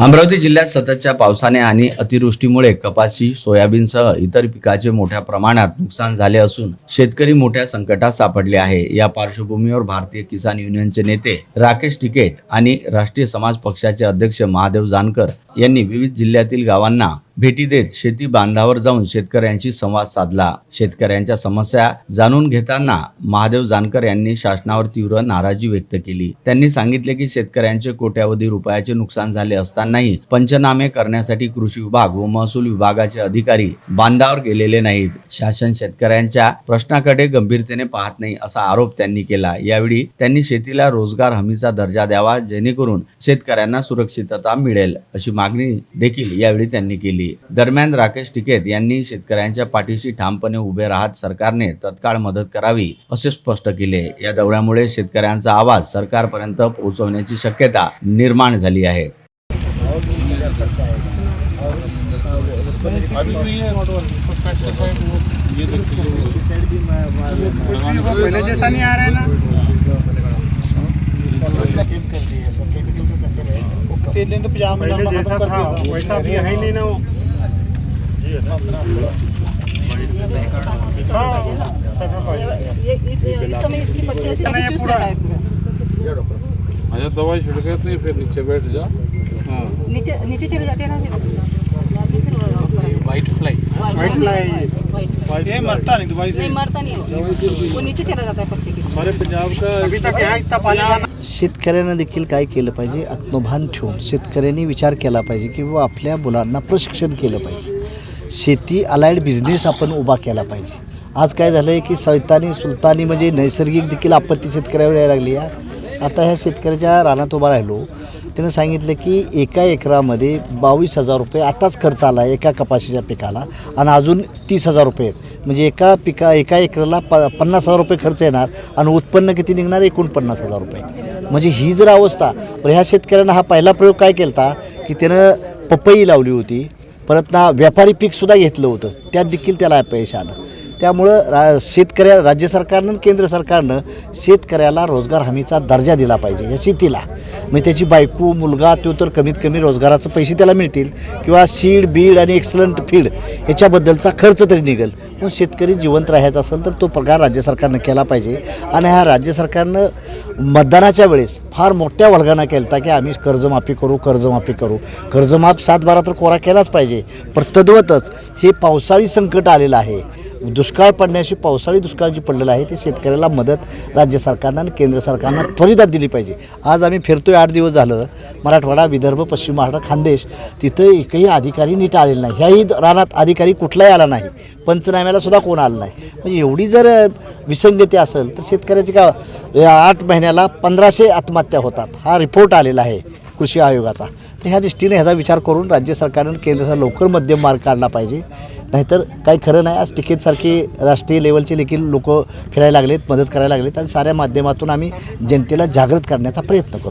अमरावती जिल्ह्यात सततच्या पावसाने आणि अतिवृष्टीमुळे कपाशी सोयाबीनसह इतर पिकाचे मोठ्या प्रमाणात नुकसान झाले असून शेतकरी मोठ्या संकटात सापडले आहे. या पार्श्वभूमीवर भारतीय किसान युनियनचे नेते राकेश टिकेट आणि राष्ट्रीय समाज पक्षाचे अध्यक्ष महादेव जानकर यांनी विविध जिल्ह्यातील गावांना भेटी देत शेती बांधावर जाऊन शेतकऱ्यांशी संवाद साधला. शेतकऱ्यांच्या समस्या जाणून घेताना महादेव जानकर यांनी शासनावर तीव्र नाराजी व्यक्त केली. त्यांनी सांगितले की शेतकऱ्यांचे कोट्यावधी रुपयाचे नुकसान झाले असतानाही पंचनामे करण्यासाठी कृषी विभाग व महसूल विभागाचे अधिकारी बांधावर गेलेले नाहीत. शासन शेतकऱ्यांच्या प्रश्नाकडे गंभीरतेने पाहत नाही असा आरोप त्यांनी केला. यावेळी त्यांनी शेतीला रोजगार हमीचा दर्जा द्यावा जेणेकरून शेतकऱ्यांना सुरक्षितता मिळेल अशी मागणी देखील यावेळी त्यांनी केली. दरम्यान राकेश टिकेत यांनी शेतकऱ्यांच्या पाठीशी ठामपणे उभे राहत सरकारने तत्काळ मदत करावी असे स्पष्ट केले. या दौऱ्यामुळे शेतकऱ्यांचा आवाज सरकारपर्यंत पोहोचवण्याची शक्यता निर्माण झाली आहे. पहले जैसा नहीं आ रहा है ना? तो पजामा पहले जैसा था वैसा अभी है ही नहीं ना वो नहीं, है अच्छा दवाई छिड़के थे फिर नीचे बैठ जा नीचे नीचे चले जाते हैं ना वो- फ्लाई व्हाइट फ्लाई है ये मरता नहीं दवाई से नहीं मरता नहीं. है वो नीचे चला जाता है पत्ते के हमारे पंजाब का? अभी तक यहाँ इतना पानी शेतकऱ्यांना देखील काय केलं पाहिजे? आत्मभान ठेवून. शेतकऱ्यांनी विचार केला पाहिजे की बाबा आपल्या मुलांना प्रशिक्षण केलं पाहिजे. शेती अलाइड बिझनेस आपण उभा केला पाहिजे. आज काय झालं आहे की सैतानी सुलतानी म्हणजे नैसर्गिक देखील आपत्ती शेतकऱ्यावर यायला लागली आहे. आता ह्या शेतकऱ्याच्या रानात उभा राहिलो. त्यानं सांगितलं की एका एकरामध्ये बावीस हजार रुपये आताच खर्च आला आहे एका कपाशीच्या पिकाला. आणि अजून तीस हजार रुपये आहेत. म्हणजे एका पिका एका एकराला प पन्नास हजार रुपये खर्च येणार आणि उत्पन्न किती निघणार? एकोणपन्नास हजार रुपये. म्हणजे ही जर अवस्था बरं ह्या शेतकऱ्यांना हा पहिला प्रयोग काय केला होता की त्यानं पपई लावली होती परत ना व्यापारी पीकसुद्धा घेतलं होतं. त्यात देखील त्याला अपयश आलं. त्यामुळं रा शेतकऱ्या राज्य सरकारनं केंद्र सरकारनं शेतकऱ्याला रोजगार हमीचा दर्जा दिला पाहिजे या शेतीला. म्हणजे त्याची बायको मुलगा तो तर कमीत कमी रोजगाराचे पैसे त्याला मिळतील किंवा सीड बीड आणि एक्सलंट फीड ह्याच्याबद्दलचा खर्च तरी निघेल. पण शेतकरी जिवंत राहायचा असेल तर तो प्रकार राज्य सरकारनं केला पाहिजे. आणि ह्या राज्य सरकारनं मतदानाच्या वेळेस फार मोठ्या वर्गांना केला होता की आम्ही कर्जमाफी करू कर्जमाफी करू. कर्जमाफ सात बारा तर कोरा केलाच पाहिजे. पण तद्वतच हे पावसाळी संकट आलेलं आहे. दुष्काळ पडण्याशी पावसाळी दुष्काळ जी पडलेलं आहे ते शेतकऱ्याला मदत राज्य सरकारनं आणि केंद्र सरकारनं त्वरितात दिली पाहिजे. आज आम्ही फिरतोय आठ दिवस झालं. मराठवाडा विदर्भ पश्चिम महाराष्ट्र खानदेश तिथं एकही अधिकारी नीट आलेला नाही. ह्याही रानात अधिकारी कुठलाही आला नाही. पंचनाम्याला सुद्धा कोण आलं नाही. म्हणजे एवढी जर विसंगती असेल तर शेतकऱ्याची का आठ महिन्याला पंधराशे आत्महत्या होतात. हा रिपोर्ट आलेला आहे कृषी आयोगाचा. तर ह्या दृष्टीने ह्याचा विचार करून राज्य सरकारनं केंद्र सरकार लवकर मध्यम मार्ग काढला पाहिजे. नाहीतर काही खरं नाही आज तिकीटसारखे राष्ट्रीय लेवलचे देखील लोक फिरायला लागलेत मदत करायला लागलेत आणि साऱ्या माध्यमातून आम्ही जनतेला जागृत करण्याचा प्रयत्न करतो.